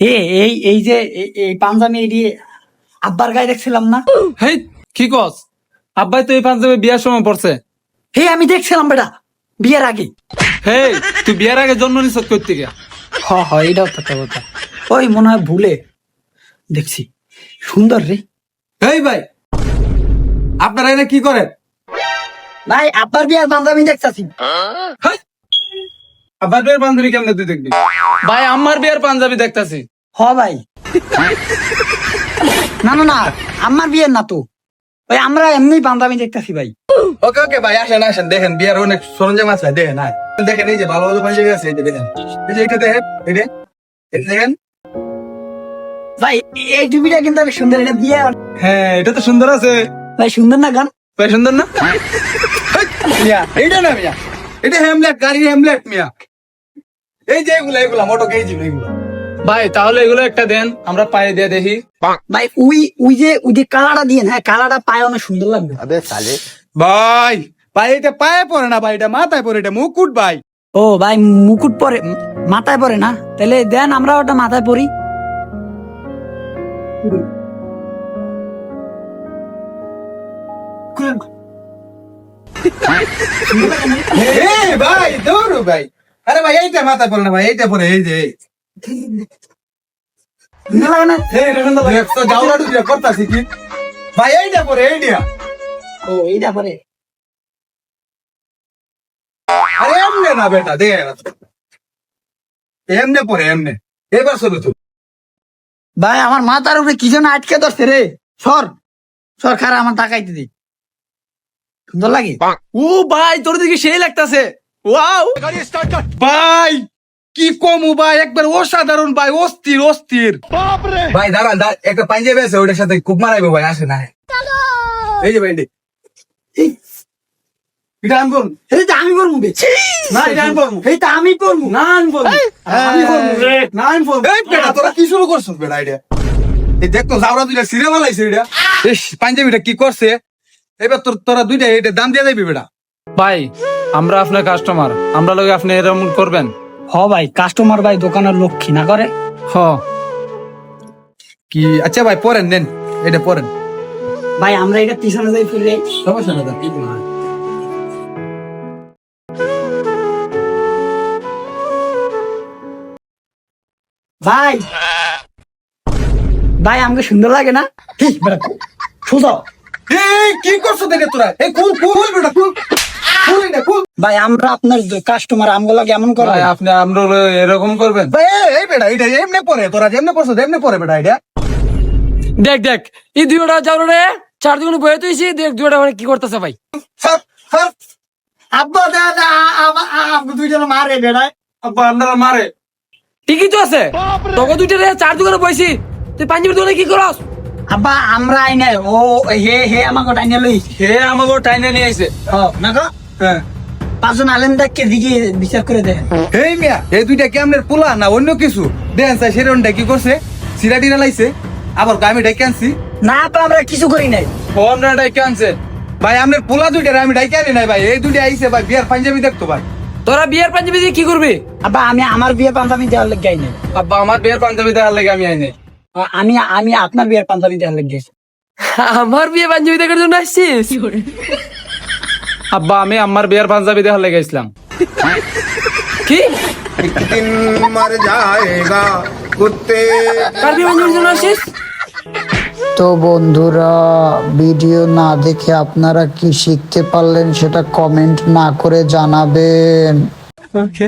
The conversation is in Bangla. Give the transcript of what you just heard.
এ এই এই যে এই- পাঞ্জাবি এটি আব্বার গায়ে দেখছিলাম না? হেই কি কস? আব্বাই তো এই পাঞ্জাবি বিয়ার সময় পড়ছে। হে আমি দেখছিলাম বেটা বিয়ের আগে। হেই তুই বিয়ার আগে জন্ম নিছ করতে গিয়া হ হ এটাও তো কথা। ওই মনে হয় ভুলে। দেখছি। সুন্দর রে। হেই ভাই আপনারা এনে কি করেন? ভাই আব্বার বিয়ার পাঞ্জাবি দেখতাছি। হেই, আব্বার বিয়ার পাঞ্জাবি কেমনে তুই দেখবি? ভাই আমার বিয়ার পাঞ্জাবি দেখতাছি। হ ভাই। না না না আমার বিয়ের না তো। ওই আমরা এমনি পাঞ্জাবি দেখতাছি ভাই। ওকে ওকে ভাই আসেন আসেন দেখেন বিয়ার অনেক সরঞ্জাম আছে দেখেন আয়। দেখেন এই যে ভালো ভালো পাঞ্জাবি আছে এই যে দেখেন। এই যে এটা দেখেন এই যে এটা দেখেন। ভাই এই টুপিটা কিন্তু অনেক সুন্দর এটা বিয়ে হ্যাঁ এটা তো সুন্দর আছে। ভাই সুন্দর না গান? ভাই সুন্দর না? এইটা না মিয়া এটা হ্যামলেট গাড়ির হ্যামলেট মিয়া। এই যে এগুলা এগুলা মোটো কেজি এগুলা। ভাই তাহলে এগুলো একটা দেন আমরা পায়ে দিয়ে দেখি। ভাই উই উই যে উই যে কালারটা দিয়ে হ্যাঁ কালারটা পায়ে অনেক সুন্দর লাগবে। ভাই ভাই এটা পায়ে পড়ে না ভাই এটা মাথায় পড়ে এটা মুকুট ভাই। ও ভাই মুকুট পরে মাথায় পরে না? তাহলে দেন আমরা ওটা মাথায় পরি ভাই দৌড় ভাই। আরে ভাই এইটা মাথায় পড়ে না ভাই এইটা পরে এই যে করতাছি কি? ভাই এইটা পরে এইটা। ও এইটা পরে আরে এমনে না বেটা দে এমনে পরে এমনে। এবার শুরু তুই ভাই আমার মাথার উপরে কি যেন আটকে ধরছে রে। সর সর খারা আমার তাকাইতে দি। সুন্দর লাগে? ও ভাই তোর দিকে সেই লাগতাছে। ওয়াও ভাই কি কমু ভাই? একবার অসাধারণ ভাই অস্থির অস্থির। ভাই দাঁড়ান একটা পাঞ্জাবি আছে ওটার সাথে খুব মারাইবো ভাই আসে না এই যে এই। এই, এটা এইটা আমি করব বে। না, এটা আমি করব। এইটা আমি করব না আনব আমি করব। রে না আনব এই বেটা তোরা কি শুরু করছিস বেটা এটা। এই দেখতো যাওরা দুইটা সিরে বালাইছে এটা। ইস পাঞ্জাবিটা কি করছে? এবার তোর তোরা দুইটা এটা দাম দিয়ে যাবি বেটা। ভাই আমরা আপনার কাস্টমার আমরা লোক আপনি এরকম করবেন হ ভাই কাস্টমার ভাই দোকানের লক্ষ্মী না করে হ কি আচ্ছা ভাই পরেন নেন এটা পরেন ভাই আমরা এটা পিছনে যাই ফিরে সমস্যা না কি না ভাই ভাই আমাকে সুন্দর লাগে না ঠিক বেটা সোজা এই কি করছ দেখে তোরা এই কুল কুল বেটা কুল ভাই আমরা আপনার কাস্টমার আমগুলো কেমন করে আপনি আমরা এরকম করবেন। ভাই এই- বেটা এটা এমনি পরে তোরা যেমনি পড়ছো এমনি পরে বেটা এটা দেখ দেখ এই দুইটা যাও রে চার দিন বয়ে তুইছি দেখ দুইটা মানে কি করতেছে ভাই। স্যার স্যার আব্বা দাদা আমার দুইজন মারে বেড়ায় আব্বা আপনারা মারে। ঠিকই তো আছে। তোকে দুইটা রে চার দোকানে বইছি। তুই পাঞ্জাবির দোকানে কি করস? আব্বা আমরা আই নাই ও হে হে আমাকে টাইনে লই। হে আমাকে টাইনে নিয়ে আইছে। ও না হ্যাঁ। পাঁচজন আলেম দেখকে দিকে বিচার করে দেখেন। এই মিয়া এই দুইটা কেমনের পোলা না অন্য কিছু? দেন স্যার সেরকমটা কি করছে? সিরাটি লাইছে আবার আমি ডাইকে আনছি। না তো আমরা কিছু করি নাই। ও আপনারা ডাইকে আনছে। ভাই আপনার পোলা দুইটা আমি ডাইকে আনি নাই ভাই। এই দুইটা আইছে ভাই বিয়ার পাঞ্জাবি দেখতো ভাই। তোরা বিয়ের পাঞ্জাবি দিয়ে কি করবি? আব্বা আমি আমার বিয়ে পাঞ্জাবি দেওয়ার লেগে নাই। আব্বা আমার বিয়ের পাঞ্জাবি দেওয়ার লাগে আমি আইনি আমি আমি আপনার বিয়ের পাঞ্জাবি দেওয়ার লেগে আমার বিয়ে পাঞ্জাবি দেখার জন্য আসছিস? আব্বা আমি আমার বিয়ার পাঞ্জাবি দেখা লেগে গেছিলাম কি? যায়গা কুত্তে। কারবি আসিস? তো বন্ধুরা ভিডিও না দেখে আপনারা কি শিখতে পারলেন সেটা কমেন্ট না করে জানাবেন। ওকে